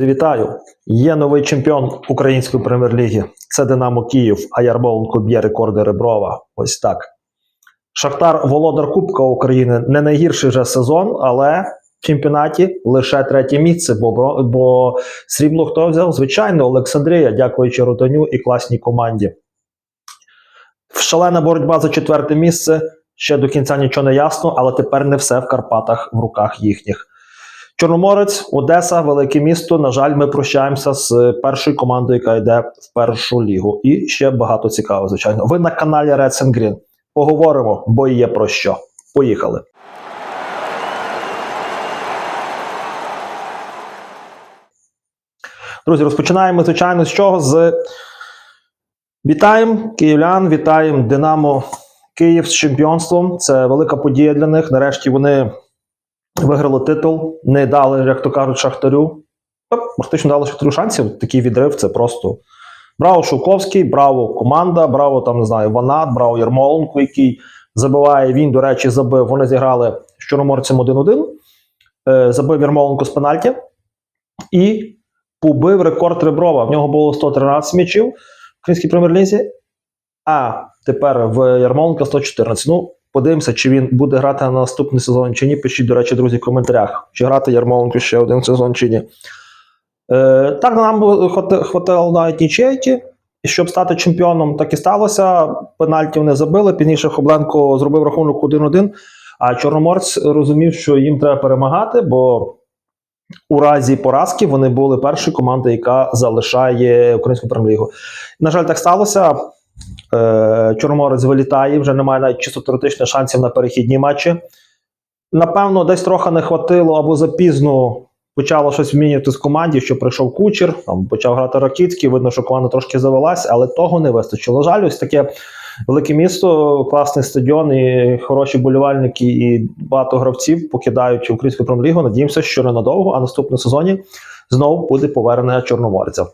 Вітаю! Є новий чемпіон української прем'єр-ліги. Це Динамо Київ, а Ярмоленко б'є рекорди Реброва. Ось так. Шахтар Володар Кубка України не найгірший вже сезон, але в чемпіонаті лише третє місце. Бо, бо срібло хто взяв? Звичайно, Олександрія, дякуючи Ротаню і класній команді. Шалена боротьба за четверте місце. Ще до кінця нічого не ясно, але тепер не все в Карпатах в руках їхніх. Чорноморець, Одеса, велике місто. На жаль, ми прощаємося з першою командою, яка йде в першу лігу. І ще багато цікавого, звичайно. Ви на каналі Reds and Green. Поговоримо, бо є про що. Поїхали. Друзі, розпочинаємо, звичайно, з чого? З вітаємо київлян, вітаємо Динамо Київ з чемпіонством. Це велика подія для них. Нарешті вони виграли титул, не дали, як то кажуть, Шахтарю. Та, Фактично дали Шахтарю шансів. Такий відрив це просто. Браво Шовковський, браво команда, браво там, не знаю, Ванат, браво Ярмоленко, який забиває. Він, до речі, забив. Вони зіграли з Чорноморцем 1-1. Е, забив Ярмоленко з пенальті і побив рекорд Реброва. В нього було 113 м'ячів в українській прем'єр-лізі, а тепер в Ярмоленка 114. Ну, подивимося, чи він буде грати на наступний сезон чи ні. Пишіть, до речі, друзі, в коментарях, чи грати Ярмоленко ще один сезон чи ні. Е, так нам хвати- хватило навіть нічейки. Щоб стати чемпіоном, так і сталося. Пенальті вони забили. Пізніше Хобленко зробив рахунок 1-1. А Чорноморець розумів, що їм треба перемагати, бо у разі поразки вони були першою командою, яка залишає українську прем'єр-лігу. На жаль, так сталося. Е, Чорноморець вилітає, вже немає навіть чисто теоретичних шансів на перехідні матчі. Напевно, десь трохи не хватило або запізно почало щось змінювати з команді, що прийшов кучер, там почав грати Ракіцький, видно, що команда трошки завелась, але того не вистачило. Жаль, ось таке велике місто, класний стадіон, і хороші болівальники, і багато гравців покидають українську прем'єр-лігу. Надіємося, що ненадовго, а наступному сезоні знову буде повернення чорноморця.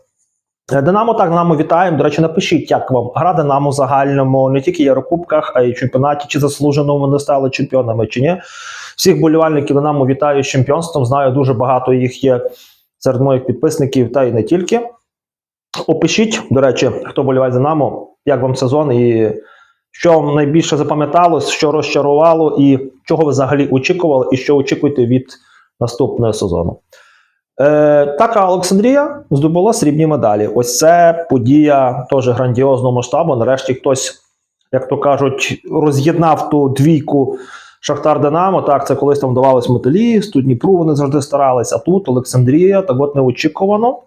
Е, Динамо так, Динамо вітаємо. До речі, напишіть, як вам гра Динамо загальному, не тільки Єврокубках, а й в чемпіонаті, чи заслужено вони стали чемпіонами, чи ні. Всіх болівальників Динамо вітаю з чемпіонством. Знаю, дуже багато їх є серед моїх підписників, та й не тільки. Опишіть, до речі, хто боліває Динамо, як вам сезон і що вам найбільше запам'яталось, що розчарувало, і чого ви взагалі очікували, і що очікуєте від наступного сезону. Е, така Олександрія здобула срібні медалі. Ось це подія теж грандіозного масштабу. Нарешті хтось, як то кажуть, роз'єднав ту двійку Шахтар Динамо. Так, це колись там вдавалось Металісту, Дніпру вони завжди старались. А тут Олександрія, так от неочікувано.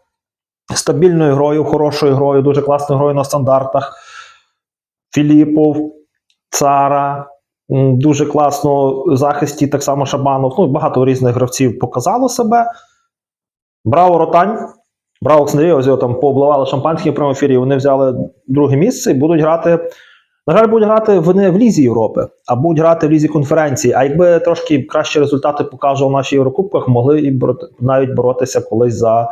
Стабільною грою, хорошою грою, дуже класною грою на стандартах. Філіпов, Цара, дуже класно в захисті, так само Шабанов. Ну, багато різних гравців показало себе. Браво Ротань. Браво Олександрія, ось його там пообливали шампанські в прямому ефірі. Вони взяли друге місце і будуть грати. На жаль, будуть грати вони в Лізі Європи, а будуть грати в Лізі конференції. А якби трошки кращі результати показував в нашій Єврокубках, могли і навіть боротися колись за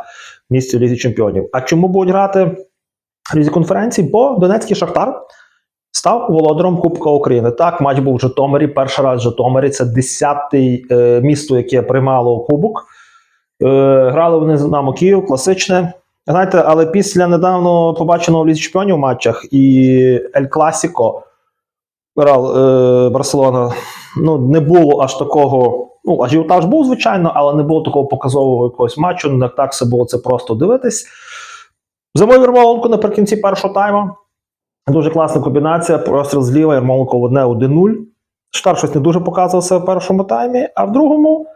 місце в Лізі Чемпіонів. А чому будуть грати в Лізі конференції? Бо Донецький Шахтар став володарем Кубка України. Так, матч був в Житомирі. Перший раз в Житомирі. Це 10-те е, місто, яке приймало Кубок. Е, грали вони з Динамо Київ, класичне. Знаєте, але після недавно побаченого в Лізі Чемпіонів матчах і Ель Класіко грав е, Барселона. Ну, не було аж такого. Ну, ажіотаж був, звичайно, але не було такого показового якогось матчу. Не так все було це просто дивитись. Замовив Ярмоленко наприкінці першого тайму. Дуже класна комбінація. Простріл зліва, Ярмоленко в одне 1-0. Штар щось не дуже показувався в першому таймі, а в другому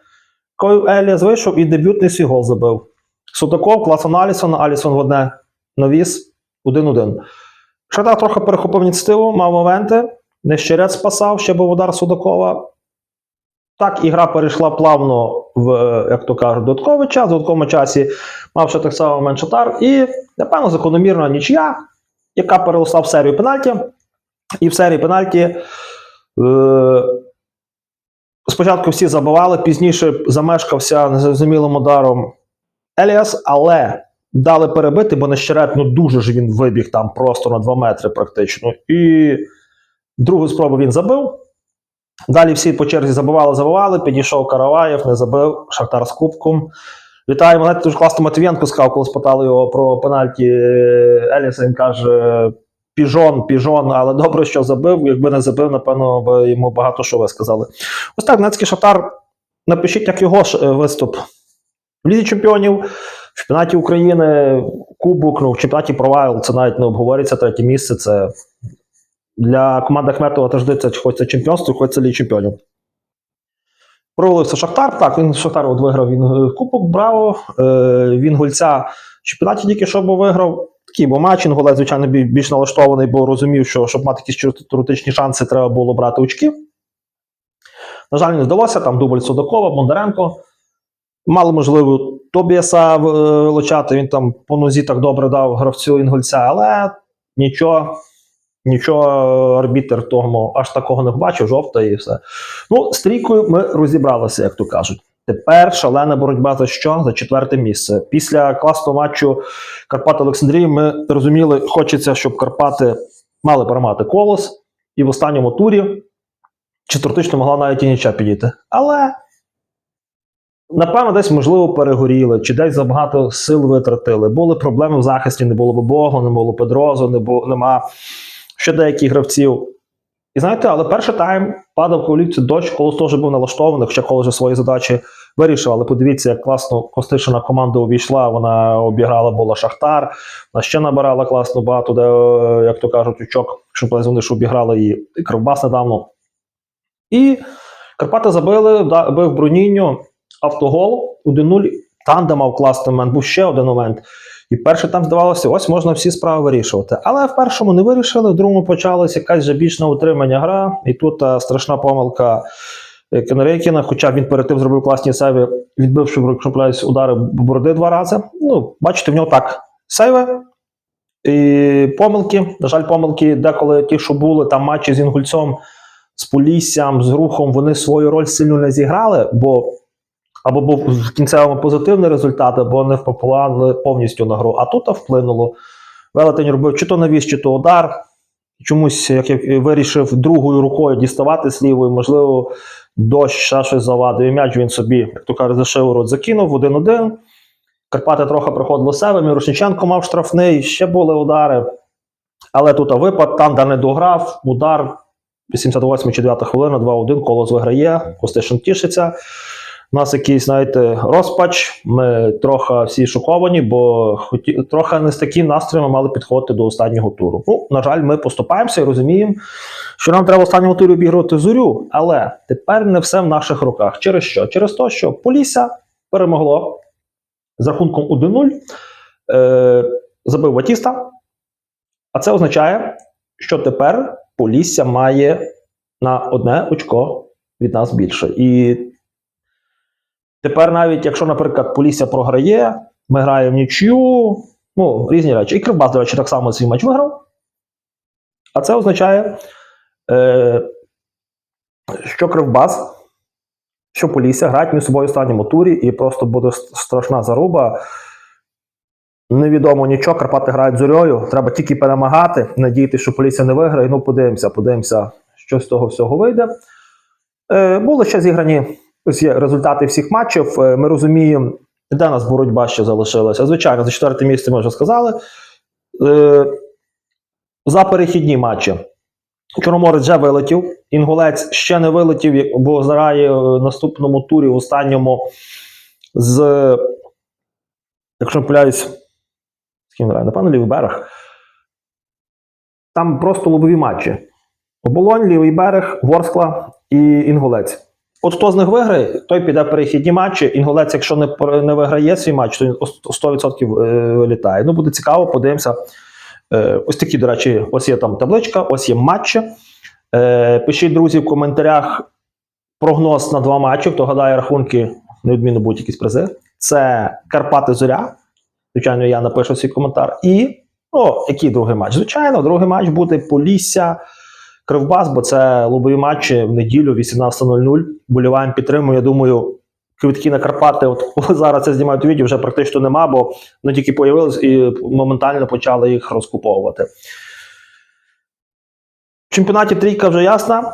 Еліас вийшов і дебютний свій гол забив. Судаков, класон Алісон, Алісон в одне навіс 1-1. Шахтар трохи перехопив ініціативу, мав моменти. Нещерець спасав, ще був удар Судакова. Так, ігра перейшла плавно в, е, як то кажуть, додатковий час. В додатковому часі мав ще так само момент Шахтар. І, напевно, закономірна нічия, яка переросла в серію пенальті. І в серії пенальті. Е- Спочатку всі забивали, пізніше замешкався незрозумілим ударом Еліас, але дали перебити, бо нещерет, ну дуже ж він вибіг там просто на 2 метри практично. І другу спробу він забив. Далі всі по черзі забивали, забивали. Підійшов Караваєв, не забив Шахтар з Кубком. Вітаємо, знаєте, дуже класно Матвієнко сказав, коли спитали його про пенальті е, Еліса. Він каже: Піжон, піжон, але добре, що забив. Якби не забив, напевно, би йому багато що ви сказали. Ось так, Донецький Шахтар. Напишіть, як його ж, е, виступ в Лізі Чемпіонів, в чемпіонаті України, Кубок, ну, в чемпіонаті провал, це навіть не обговорюється третє місце. Це для команди Ахметова теж дивиться, чи хочеться чемпіонство, чи хочеться Ліги Чемпіонів. Провалився Шахтар. Так, він Шахтар от виграв він е, Кубок, браво. Е, він гольця в чемпіонаті тільки що бо виграв. Такий був матч, звичайно, більш налаштований, бо розумів, що щоб мати якісь теоретичні шанси, треба було брати очки. На жаль, не вдалося. Там дубль Судакова, Бондаренко. Мали можливо Тобіаса е, вилучати. Він там по нозі так добре дав гравцю Інгульця, але нічого, нічого арбітер того аж такого не побачив, жовта і все. Ну, з трійкою ми розібралися, як то кажуть. Тепер шалена боротьба за що? За четверте місце. Після класного матчу Карпат Олександрії ми розуміли, хочеться, щоб Карпати мали перемагати колос, і в останньому турі четвертично могла навіть і ніча підійти. Але напевно, десь можливо перегоріли, чи десь забагато сил витратили. Були проблеми в захисті, не було Богу, не було Педрозу, не було, нема ще деяких гравців. І знаєте, але перший тайм падав в колівці дощ, Колос теж був налаштований, хоча Колос свої задачі вирішив. Але подивіться, як класно Костишина команда увійшла. Вона обіграла була Шахтар, вона ще набирала класно багато, де, е, як то кажуть, очок, що вони ж обіграли її і Кривбас недавно. І Карпати забили, бив Бруніньо, автогол 1-0. Танда мав класний момент, був ще один момент. І перший там здавалося, ось можна всі справи вирішувати. Але в першому не вирішили, в другому почалася якась вже більш на утримання гра. І тут е, страшна помилка е, Кенерейкіна, хоча він перед тим зробив класні сейви, відбивши помиляюсь, удари бороди два рази. Ну, бачите, в нього так сейви. І помилки, на жаль, помилки, деколи ті, що були там матчі з Інгульцом, з Поліссям, з рухом, вони свою роль сильно не зіграли, бо або був в кінцевому позитивний результат, або не впливали повністю на гру. А тут вплинуло. Велетень робив чи то навіс, чи то удар. Чомусь як я вирішив другою рукою діставати з лівою, можливо, дощ ще щось завадив. І м'яч він собі, як то кажуть, за шиворот закинув 1-1. Карпати трохи приходили себе. Мірошниченко мав штрафний, ще були удари. Але тут випад, Танда не дограв, удар 88 чи 9 хвилина, 2-1, колос виграє, Костишин тішиться. У нас якийсь, знаєте, розпач. Ми трохи всі шоковані, бо хоті... трохи не з таким настроєм мали підходити до останнього туру. Ну, на жаль, ми поступаємося і розуміємо, що нам треба в останньому турі обігрувати зорю, але тепер не все в наших руках. Через що? Через те, що Полісся перемогло з рахунком 1-0, е... забив Батіста. А це означає, що тепер Полісся має на одне очко від нас більше. І тепер, навіть якщо, наприклад, Полісся програє, ми граємо нічю, ну, різні речі. І Кривбас, до речі, так само свій матч виграв. А це означає, е, що Кривбас, що Полісся грають між собою в останньому турі, і просто буде страшна заруба. Невідомо нічого, Карпати грають зорьою. Треба тільки перемагати, надіятися, що поліція не виграє. Ну, подивимося, подивимося, що з того всього вийде. Е, були ще зіграні ось є результати всіх матчів. Е, ми розуміємо, де нас боротьба ще залишилася. Звичайно, за четверте місце ми вже сказали. Е, за перехідні матчі. Чорноморець вже вилетів, Інгулець ще не вилетів, бо зграє в наступному турі, в останньому з, якщо не помиляюсь, з ким грає? Напевно, лівий берег. Там просто лобові матчі. Оболонь, лівий берег, Ворскла і Інгулець. От хто з них виграє, той піде в перехідні матчі. Інгулець, якщо не, не виграє свій матч, то він 100% е, вилітає. Ну, буде цікаво, подивимося. Е, ось такі, до речі, ось є там табличка, ось є матчі. Е, пишіть, друзі, в коментарях прогноз на два матчі. Хто гадає рахунки, неодмінно будуть якісь призи. Це Карпати Зоря. Звичайно, я напишу свій коментар. І ну, який другий матч? Звичайно, другий матч буде Полісся, Кривбас, бо це лобові матчі в неділю 18.00. Боліваємо, підтримуємо. Я думаю, квитки на Карпати, от зараз це знімають відео, вже практично нема, бо вони тільки появились і моментально почали їх розкуповувати. В чемпіонаті трійка вже ясна.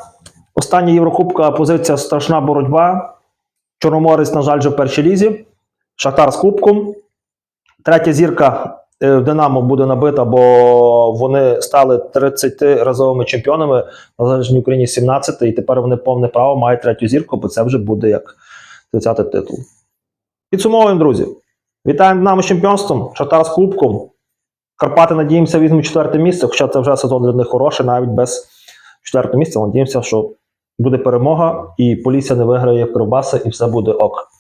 Остання Єврокубка позиція страшна боротьба. Чорноморець, на жаль, вже в першій лізі. Шахтар з Кубком. Третя зірка е, в Динамо буде набита, бо вони стали 30-разовими чемпіонами на Залежній Україні 17 і тепер вони повне право мають третю зірку, бо це вже буде як 30-й титул. Підсумовуємо, друзі. Вітаємо Динамо з чемпіонством, Шахтар з Кубком. Карпати, надіємося, візьмуть четверте місце, хоча це вже сезон для них хороший, навіть без четвертого місця. Надіємося, що буде перемога, і Полісся не виграє в Кривбаси, і все буде ок.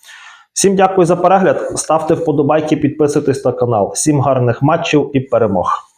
Всім дякую за перегляд. Ставте вподобайки, підписуйтесь на канал. Всім гарних матчів і перемог.